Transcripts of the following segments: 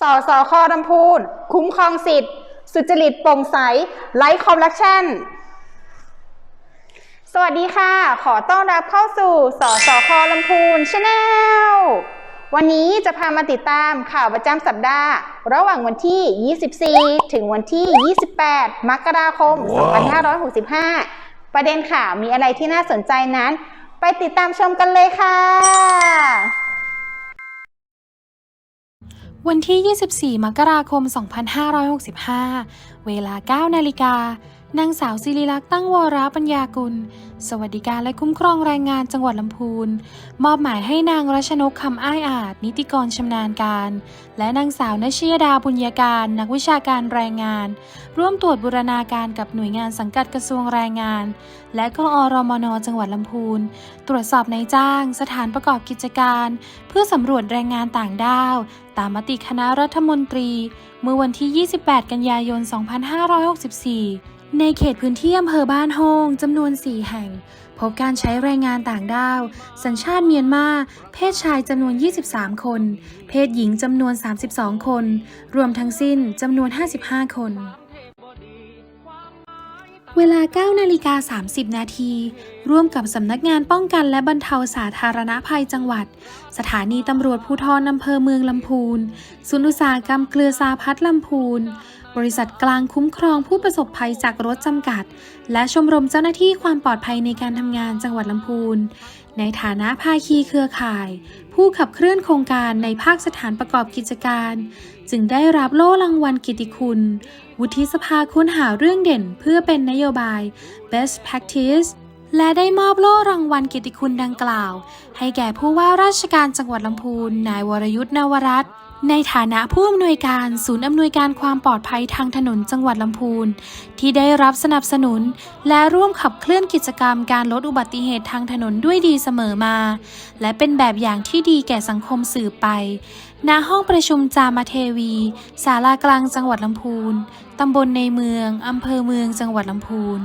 สอสอคอลำพูน คุ้มครองสิทธิ์ สุจริตโปร่งใสไร้คอมรัปชั่น สวัสดีค่ะ ขอต้อนรับเข้าสู่สอสอคอลำพูนชาแนลวันนี้จะพามาติดตามข่าวประจำสัปดาห์ ระหว่างวันที่ 24 ถึงวันที่ 28 มกราคม 2565 ประเด็นข่าวมีอะไรที่น่าสนใจนั้น ไปติดตามชมกันเลยค่ะ วันที่ 24 มกราคม 2565 เวลา 9 นาฬิกา นางสาวศิริลักษณ์ตั้งวรปัญญากุล สวัสดิการและคุ้มครองแรงงานจังหวัดลำพูน มอบหมายให้นางรัชนกคำอ้ายอาจ นิติกรชำนาญการ และนางสาวนชยดาบุญญาการ นักวิชาการแรงงาน ร่วมตรวจบูรณาการกับหน่วยงานสังกัดกระทรวงแรงงาน และกอรมนจังหวัดลำพูน ตรวจสอบนายจ้าง สถานประกอบกิจการ เพื่อสำรวจแรงงานต่างด้าว ตามมติคณะรัฐมนตรี เมื่อวันที่ 28 กันยายน 2564 ในเขตพื้นที่อำเภอบ้านโฮงจำนวน 4 แห่ง พบการใช้แรงงานต่างด้าว สัญชาติเมียนมา เพศชายจำนวน 23 คน เพศหญิงจำนวน 32 คน รวมทั้งสิ้นจำนวน 55 คน เวลา 9 นาฬิกา 30 นาที ร่วมกับสำนักงานป้องกันและบรรเทาสาธารณภัยจังหวัด สถานีตำรวจภูธรอำเภอเมืองลำพูน ศูนย์อุตสาหกรรมเกลือซาพัดลำพูน บริษัทกลางคุ้มครองผู้ประสบภัยจากรถจำกัด และชมรมเจ้าหน้าที่ความปลอดภัยในการทำงานจังหวัดลำพูน ในฐานะภาคีเครือข่าย ผู้ขับเคลื่อนโครงการในภาคสถานประกอบกิจการ จึงได้รับโล่รางวัลกิติคุณ วุฒิสภาค้นหาเรื่องเด่นเพื่อเป็นนโยบาย Best Practice และได้มอบโล่รางวัลเกียรติคุณดังกล่าว ให้แก่ผู้ว่าราชการจังหวัดลำพูน นายวรยุทธ์นวรัตน์ ในฐานะผู้อำนวยการศูนย์อำนวยการความปลอดภัยทางถนนจังหวัดลำพูน ที่ได้รับสนับสนุน และร่วมขับเคลื่อนกิจกรรมการลดอุบัติเหตุทางถนนด้วยดีเสมอมา และเป็นแบบอย่างที่ดีแก่สังคมสืบไป ณ ห้องประชุมจามาเทวี ศาลากลางจังหวัดลำพูน ตำบลในเมือง อำเภอเมืองจังหวัดลำพูน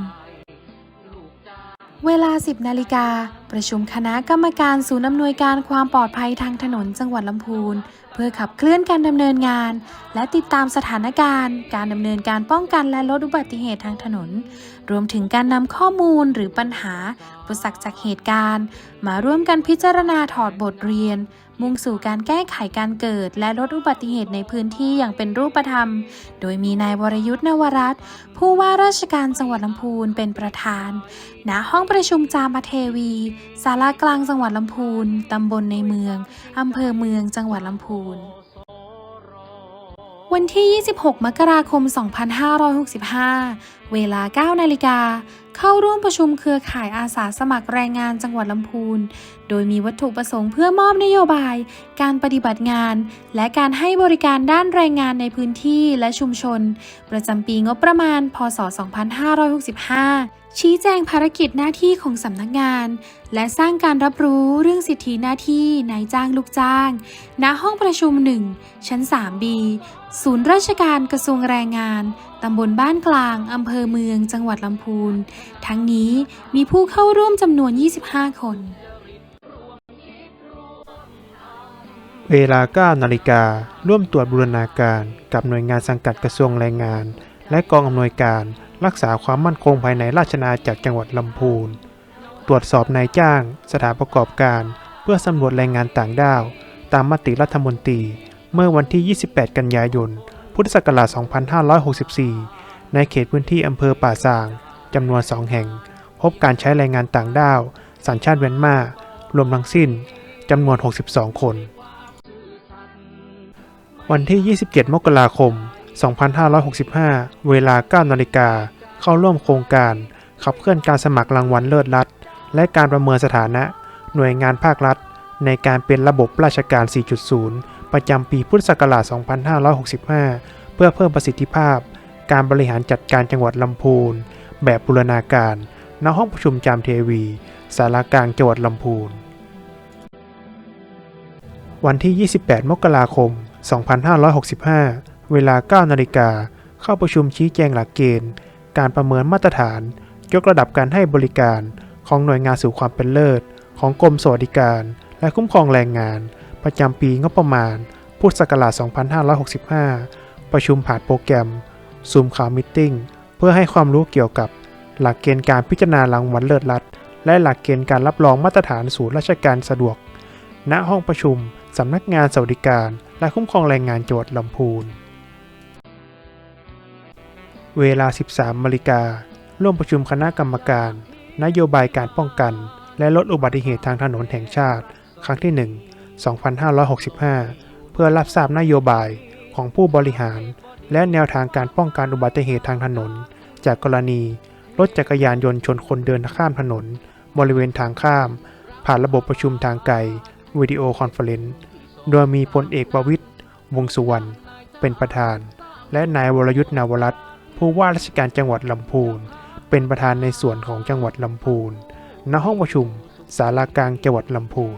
เวลา 10นาฬิกา ประชุมคณะกรรมการศูนย์อำนวยการความปลอดภัยทางถนนจังหวัดลำพูน เพื่อขับเคลื่อนการดำเนินงาน และติดตามสถานการณ์ การดำเนินการป้องกันและลดอุบัติเหตุทางถนน รวมถึงการนำข้อมูลหรือปัญหาอุปสรรคจากเหตุการณ์ มาร่วมกันพิจารณาถอดบทเรียน มุ่งสู่การแก้ไขการเกิด และลดอุบัติเหตุในพื้นที่อย่างเป็นรูปธรรม โดยมีนายวรยุทธ์นวรัตน์ผู้ว่าราชการจังหวัดลำพูนเป็นประธาน ณห้องประชุมจามเทวีศาลากลางจังหวัดลำพูน ตำบลในเมือง อำเภอเมืองจังหวัดลำพูน วันที่ 26 มกราคม 2565 เวลา 9 นาฬิกา เข้าร่วมประชุมเครือข่ายอาสาสมัครแรงงานจังหวัดลำพูน โดยมีวัตถุประสงค์เพื่อมอบนโยบาย การปฏิบัติงาน และการให้บริการด้านแรงงานในพื้นที่และชุมชน ประจำปีงบประมาณ พศ 2565 ชี้แจงภารกิจหน้าที่ของสำนักงาน และสร้างการรับรู้เรื่องสิทธิหน้าที่นายจ้างลูกจ้าง ณ ห้องประชุม 1 ชั้น 3B ศูนย์ราชการกระทรวงแรงงาน ตำบลบ้านกลาง อำเภอเมือง จังหวัดลำพูน ทั้งนี้มีผู้เข้าร่วมจำนวน 25 คน เวลา 9 นาฬิการ่วมตรวจบูรณาการกับหน่วยงานสังกัดกระทรวงแรงงาน และกองอำนวยการ รักษาความมั่นคงภายในราชอาณาจักรจังหวัดลำพูน ตรวจสอบนายจ้าง สถานประกอบการ เพื่อสำรวจแรงงานต่างด้าว ตามมติรัฐมนตรี เมื่อวันที่ 28 กันยายน พุทธศักราช 2564 ในเขตพื้นที่อำเภอป่าซางจำนวน 2 แห่ง พบการใช้แรงงานต่างด้าว สัญชาติเวียนมา รวมทั้งสิ้นจำนวน 62 คน วันที่ 27 มกราคม 2565 เวลา 9 นาฬิกา เข้าร่วมโครงการ ขับเคลื่อนการสมัครรางวัลเลิศรัฐ และการประเมินสถานะ หน่วยงานภาครัฐ ในการเป็นระบบราชการ 4.0 ประจำปีพุทธศักราช 2565 เพื่อเพิ่มประสิทธิภาพ การบริหารจัดการจังหวัดลำพูน แบบบูรณาการ ณ ห้องประชุมจามเทวี สารากลางจังหวัดลำพูน วันที่ 28 มกราคม 2565 เวลา 9 นาฬิกา เข้าประชุมชี้แจงหลักเกณฑ์ การประเมินมาตรฐาน ยกระดับการให้บริการของหน่วยงานสู่ความเป็นเลิศ ของกรมสวัสดิการ และคุ้มครองแรงงาน ประจำปีงบประมาณ พุทธศักราช 2565 ประชุมผ่านโปรแกรม ซูมข่าวมิทติ้งเพื่อให้ความรู้เกี่ยวกับ หลักเกณฑ์การพิจารณารางวัลเลิศรัฐและหลักเกณฑ์การรับรองมาตรฐานศูนย์ราชการสะดวก ณ ห้องประชุม สำนักงานสวัสดิการ และคุ้มครองแรงงานจังหวัดลำพูน เวลา 13นาฬิการ่วมประชุมคณะกรรมการ นโยบายการป้องกัน และลดอุบัติเหตุทางถนนแห่งชาติ ครั้งที่ 1 2565 เพื่อรับทราบนโยบายของผู้บริหาร และแนวทางการป้องกันอุบัติเหตุทางถนน จากกรณีรถจักรยานยนต์ชนคนเดินข้ามถนน บริเวณทางข้าม ผ่านระบบประชุมทางไกลวิดีโอคอนเฟอเรนซ์โดยมีพลเอกประวิตรวงสุวรรณเป็นประธาน และนายวรยุทธ์นาวรัตน์ ผู้ว่าราชการจังหวัดลำพูน เป็นประธานในส่วนของจังหวัดลำพูน ณ ห้องประชุมศาลากลางจังหวัดลำพูน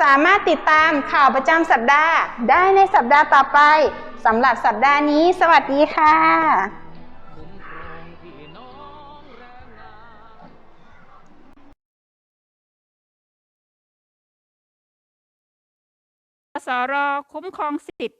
สามารถติดตามข่าวประจำสัปดาห์ ได้ในสัปดาห์ต่อไปสำหรับสัปดาห์นี้ สวัสดีค่ะสรคุ้มครองสิทธิ์